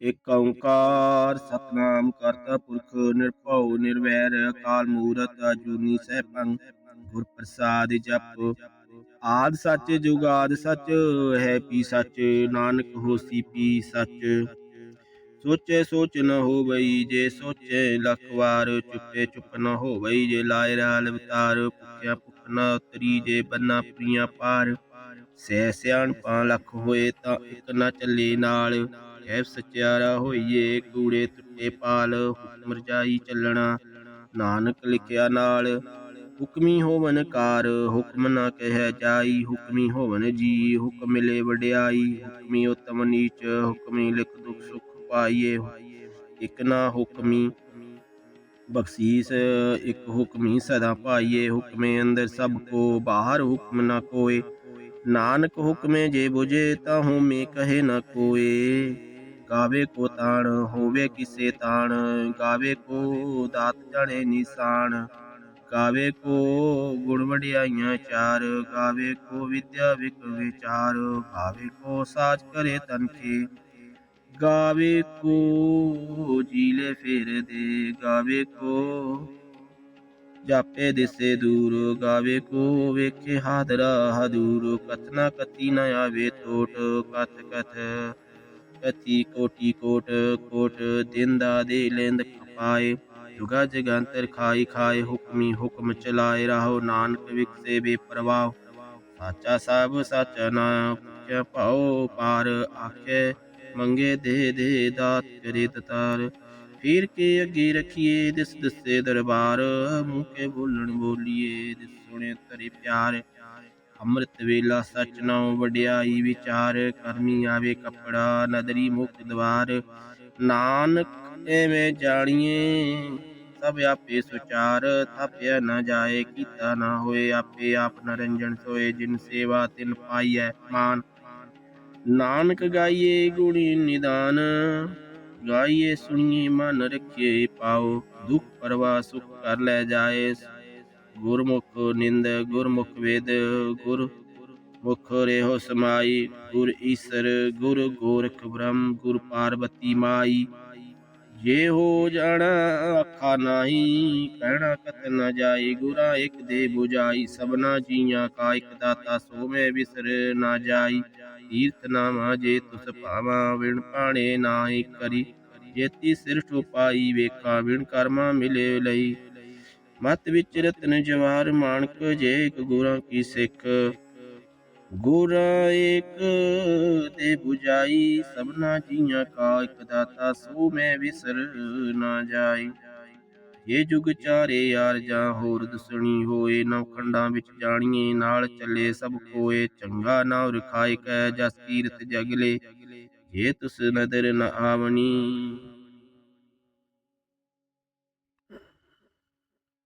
ਇਕ ਓੰਕਾਰ ਸਤਨਾਮ ਕਰਤਾ ਪੁਰਖ ਨਿਰਭਉ ਨਿਰਵੈਰ ਅਕਾਲ ਮੂਰਤ ਅਜੂਨੀ ਸੈਭੰ ਗੁਰ ਪ੍ਰਸਾਦ ਜਪ। ਆਦ ਸੱਚ ਜੁਗਾਦ ਸੱਚ, ਹੈ ਪੀ ਸੱਚ, ਨਾਨਕ ਹੋਸੀ ਪੀ ਸੱਚ। ਸੋਚੇ ਸੋਚ ਨ ਹੋਵਈ ਜੇ ਸੋਚੇ ਲੱਖ ਵਾਰ, ਚੁੱਪੇ ਚੁੱਪ ਨ ਹੋਵਈ ਜੇ ਲਾਇ ਰਾਲ ਅਵਤਾਰ। ਭੁਖਿਆ ਭੁਖ ਨ ਉਤਰੀ ਜੇ ਬੰਨਾ ਪ੍ਰੀਆਂ ਪਾਰ। ਸਹਿ ਸਿਆਣਪਾਂ ਲੱਖ ਹੋਏ ਤਾਂ ਇਕ ਨ ਚੱਲੇ ਨਾਲ। ਕਹਿ ਸਚਿਆਰਾ ਹੋਈਏ ਕੂੜੇ ਟੁੱਟੇ ਪਾਲ, ਹੁਕਮ ਰਜਾਈ ਚੱਲਣਾ। ਨਾਨਕ ਲਿਖਿਆ ਨਾਲ, ਹੁਕਮੀ ਹੋਵਨ ਕਾਰ, ਹੁਕਮ ਨਾ ਕਹਿ ਜਾਈ, ਹੁਕਮੀ ਹੋਵਨ ਜੀ, ਹੁਕਮ ਮਿਲੇ ਵਡਿਆਈ। ਹੁਕਮੀ ਉਤਮ ਨੀਚ, ਹੁਕਮੀ ਲਿਖ ਦੁਖ ਸੁਖ ਪਾਈਏ। ਇਕ ਨਾ ਹੁਕਮੀ ਬਖਸ਼ੀਸ, ਇਕ ਹੁਕਮੀ ਸਦਾ ਪਾਈਏ। ਹੁਕਮੇ ਅੰਦਰ ਸਭ ਕੋ, ਬਾਹਰ ਹੁਕਮ ਨਾ ਕੋਏ। ਨਾਨਕ ਹੁਕਮੇ ਜੇ ਬੁਝੇ, ਤਾਂ ਹੋਮੇ ਕਹੇ ਨਾ ਕੋਏ। ਗਾਵੇ ਕੋ ਤਾਣ, ਹੋਵੇ ਕਿਸੇ ਤਾਣ, ਗਾਵੇ ਕੋ ਦਾਤ ਜਣੇ ਨਿਸ਼ਾਨ, ਗਾਵੇ ਕੋ ਗੁਣ ਵਡਿਆਈਆਂ ਚਾਰ, ਗਾਵੇ ਕੋ ਵਿਦਿਆ ਵਿਕ ਵਿਚਾਰ ਗਾਵੇ ਕੋ ਸਾਚ ਕਰੇ ਤਨਖੇ ਗਾਵੇ ਕੋ ਜੀਲੇ ਫੇਰ ਦੇ ਗਾਵੇ ਕੋ ਜਾਪੇ ਦਿਸੇ ਦੂਰ, ਗਾਵੇ ਕੋ ਵੇਖੇ ਹਾਦਰਾ ਹਦੂਰ, ਕਥਨਾ ਕਤੀ ਨ ਆਵੇ ਟੋਟ ਕਥ ਕਥ ਕਤੀ ਕੋਟੀ ਕੋਟ ਕੋਟ ਦਿਨ ਦਾ ਦੇ ਲੈਂਦ ਖਪਾਏ ਜੁਗਾ ਜਗੰਤਰ ਖਾਈ ਖਾਏ ਹੁਕਮੀ ਹੁਕਮ ਚਲਾਏ ਰਹੋ ਨਾਨਕ ਵਿਕਸੇ ਬੇਪਰਵਾਹ ਸਾਚਾ ਸਭ ਸੱਚ ਨਾ ਪੁੱਛ ਪਾਓ ਪਾਰ ਆਖੇ ਮੰਗੇ ਦੇ ਦੇ ਦਾਤ ਕਰੇ ਤਤਾਰ ਫਿਰ ਕੇ ਅੱਗੇ ਰਖੀਏ ਦਿਸ ਦਸੇ ਦਰਬਾਰ ਮੂੰਹ ਕੇ ਬੋਲਣ ਬੋਲੀਏ ਦਿਸ ਸੁਣੇ ਤਰੇ ਪਿਆਰ ਅੰਮ੍ਰਿਤ ਵੇਲਾ ਸਚ ਨਾਉ ਵਡਿਆਈ ਵਿਚਾਰ, ਕਰਮੀ ਆਵੇ ਕਪੜਾ, ਨਦਰੀ ਮੁਕਤ ਦਵਾਰ। ਨਾਨਕ ਐਵੇਂ ਜਾਣੀਏ, ਸਭ ਆਪੇ ਸੁਚਾਰ। ਥਾਪਿਆ ਨਾ ਜਾਏ, ਕੀਤਾ ਨਾ ਹੋਏ, ਆਪੇ ਆਪ ਨਰੰਜਨ ਸੋਏ, ਜਿਨ ਸੇਵਾ ਤਿਨ ਪਾਈਐ ਮਾਨ। ਨਾਨਕ ਗਾਈਏ ਗੁਣੀ ਨਿਦਾਨ, ਗਾਈਏ ਸੁਣੀਏ ਮਨ ਰੱਖੇ ਪਾਓ। ਦੁਖ ਪਰਵਾ ਸੁਖ ਕਰ ਲੈ ਜਾਏ ਗੁਰਮੁਖ ਨਿੰਦ, ਗੁਰਮੁਖ ਵੇਦ, ਗੁਰ ਮੁਖ ਰਹਿਓ ਸਮਾਈ, ਗੁਰ ਈਸਰ, ਗੁਰ ਗੋਰਖ ਬ੍ਰਹਮ, ਗੁਰ ਪਾਰਬਤੀ ਮਾਈ। ਜੇ ਹੋ ਜਾਣਾ ਅੱਖਾਂ ਨਾਹੀ, ਕਹਿਣਾ ਕਤ ਨ ਜਾਈ, ਗੁਰਾ ਇੱਕ ਦੇ 부ਜਾਈ ਸਭਨਾ ਜੀਆਂ ਕਾ ਇੱਕ ਦਾਤਾ ਸੋ ਮੈਂ ਵਿਸਰ ਨਾ ਜਾਈ। ਤੀਰਥ ਨਾਮਾ ਜੇ ਤੁਸ ਭਾਵਾ, ਵਿਣ ਪਾਣੇ ਨਾਹੀ ਕਰੀ। ਜੇਤੀ ਸਿਰ ਪਾਈ ਵੇਖਾ, ਵਿਣ ਕਰਮਾ ਮਿਲੇ ਲਈ। ਮਤ ਵਿੱਚ ਰਤਨ ਜਵਾਰ ਮਾਨਕ ਜੇ ਇੱਕ ਗੁਰਾਂ ਕੀ ਸਿੱਖ। ਗੁਰਾ ਏਕ ਦੇ 부ਜਾਈ ਸਭਨਾ ਜੀਆਂ ਕਾ ਇੱਕ ਦਾਤਾ, ਸੋ ਮੈਂ ਵਿਸਰ ਨਾ ਜਾਈ। ਇਹ ਜੁਗ ਚਾਰੇ ਯਾਰ ਜਾਂ ਹੋਰ ਦਸਣੀ ਹੋਏ ਨਵਖੰਡਾਂ ਵਿੱਚ ਜਾਣੀਏ, ਨਾਲ ਚੱਲੇ ਸਭ ਕੋਏ ਚੰਗਾ ਨਾਮ ਰਖਾਇ ਕੈ ਜਸ ਕੀਰਤ ਜਗਲੇ, ਜੇ ਤੁਸ ਨਦਰ ਨ ਆਵਣੀ।